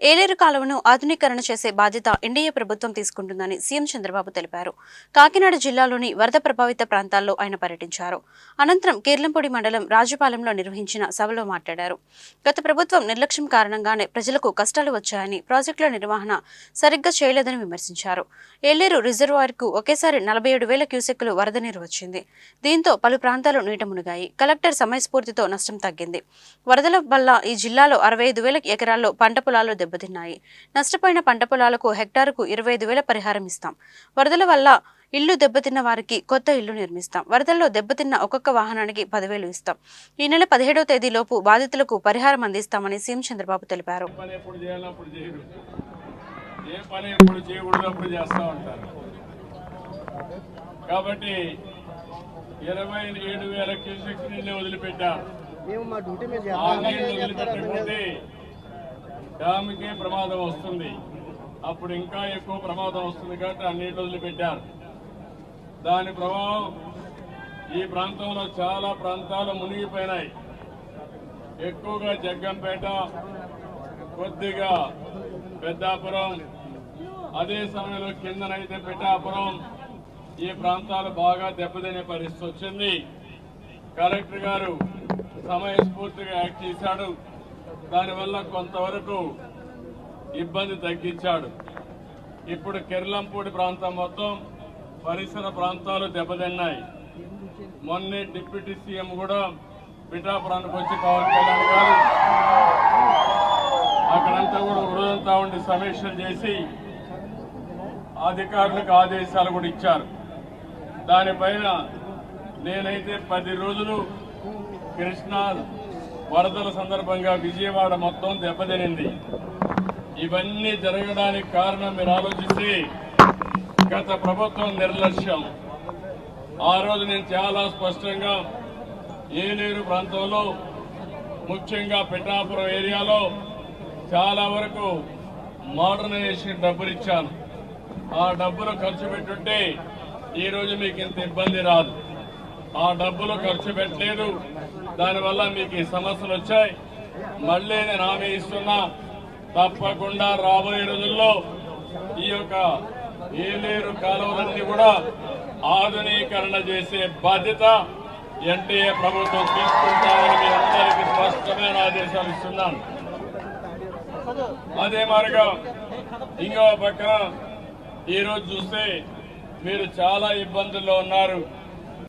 ఏలేరు కాలువను ఆధునీకరణ చేసే బాధ్యత ఎన్డీఏ ప్రభుత్వం తీసుకుంటుందని సీఎం చంద్రబాబు తెలిపారు. కాకినాడ జిల్లాలోని వరద ప్రభావిత ప్రాంతాల్లో ఆయన పర్యటించారు. అనంతరం కేర్లంపూడి మండలం రాజుపాలెంలో నిర్వహించిన సభలో మాట్లాడారు. గత ప్రభుత్వం నిర్లక్ష్యం కారణంగానే ప్రజలకు కష్టాలు వచ్చాయని ప్రాజెక్టుల నిర్వహణ సరిగ్గా చేయలేదని విమర్శించారు. ఏలేరు రిజర్వాయర్కు ఒకేసారి నలభై ఏడు వేల క్యూసెక్కులు వరద నీరు వచ్చింది. దీంతో పలు ప్రాంతాలు నీట మునిగాయి. కలెక్టర్ సమయస్ఫూర్తితో నష్టం తగ్గింది. వరదల వల్ల ఈ జిల్లాలో అరవై ఐదు వేల ఎకరాల్లో పంట పొలాలు దెబ్బతిన్నాయి. నష్టపోయిన పంట పొలాలకు హెక్టారుకు ఇరవై ఐదు వేల పరిహారం ఇస్తాం. వరదల వల్ల ఇల్లు దెబ్బతిన్న వారికి కొత్త ఇల్లు నిర్మిస్తాం. వరదల్లో దెబ్బతిన్న ఒక్కొక్క వాహనానికి పదివేలు ఇస్తాం. ఈ నెల పదిహేడవ తేదీలోపు బాధితులకు పరిహారం అందిస్తామని సీఎం చంద్రబాబు తెలిపారు. కాబట్టి ఇరవై ఏడు వేల క్యూసెక్స్ నీళ్ళు వదిలిపెట్టాం. మేము మా డ్యూటీ మీద డ్యామ్కే ప్రమాదం వస్తుంది. అప్పుడు ఇంకా ఎక్కువ ప్రమాదం వస్తుంది కాబట్టి ఆ నీళ్ళు వదిలిపెట్టారు. దాని ప్రభావం ఈ ప్రాంతంలో చాలా ప్రాంతాలు మునిగిపోయినాయి. ఎక్కువగా జగ్గంపేట కొద్దిగా పెద్దాపురం అదే సమయంలో కిందనైతే పిఠాపురం ఈ ప్రాంతాలు బాగా దెబ్బతినే పరిస్థితి వచ్చింది. కలెక్టర్ గారు సమయస్ఫూర్తిగా యాక్ట్ చేశాడు. దానివల్ల కొంతవరకు ఇబ్బంది తగ్గించాడు. ఇప్పుడు కెర్లంపూడి ప్రాంతం మొత్తం పరిసర ప్రాంతాలు దెబ్బతిన్నాయి. మొన్నే డిప్యూటీ సీఎం కూడా పిఠాపురానికి వచ్చి పవన్ కళ్యాణ్ గారు అక్కడంతా కూడా రోజంతా ఉండి సమీక్షలు చేసి అధికారులకు ఆదేశాలు కూడా ఇచ్చారు. దానిపైన నేనైతే పది రోజులు కృష్ణా వరదల సందర్భంగా విజయవాడ మొత్తం దెబ్బతినింది. ఇవన్నీ జరగడానికి కారణం మీరు ఆలోచిస్తే గత ప్రభుత్వం నిర్లక్ష్యం. ఆ రోజు నేను చాలా స్పష్టంగా ఏలేరు ప్రాంతంలో ముఖ్యంగా పిఠాపురం ఏరియాలో చాలా వరకు మోడర్నైజేషన్ డబ్బులు ఇచ్చాను. ఆ డబ్బులు ఖర్చు పెట్టుంటే ఈ రోజు మీకు ఇంత ఇబ్బంది రాదు. ఆ డబ్బులు ఖర్చు పెట్టలేదు. దానివల్ల మీకు ఈ సమస్యలు వచ్చాయి. మళ్ళీ నేను హామీ ఇస్తున్నా తప్పకుండా రాబోయే రోజుల్లో ఈ యొక్క ఏలేరు కాలువలన్నీ కూడా ఆధునీకరణ చేసే బాధ్యత ఎన్టీఏ ప్రభుత్వం తీసుకుంటామని మీ అందరికీ స్పష్టమైన ఆదేశాలు ఇస్తున్నాను. అదే మార్గం ఇంకో పక్కన ఈరోజు చూస్తే మీరు చాలా ఇబ్బందుల్లో ఉన్నారు.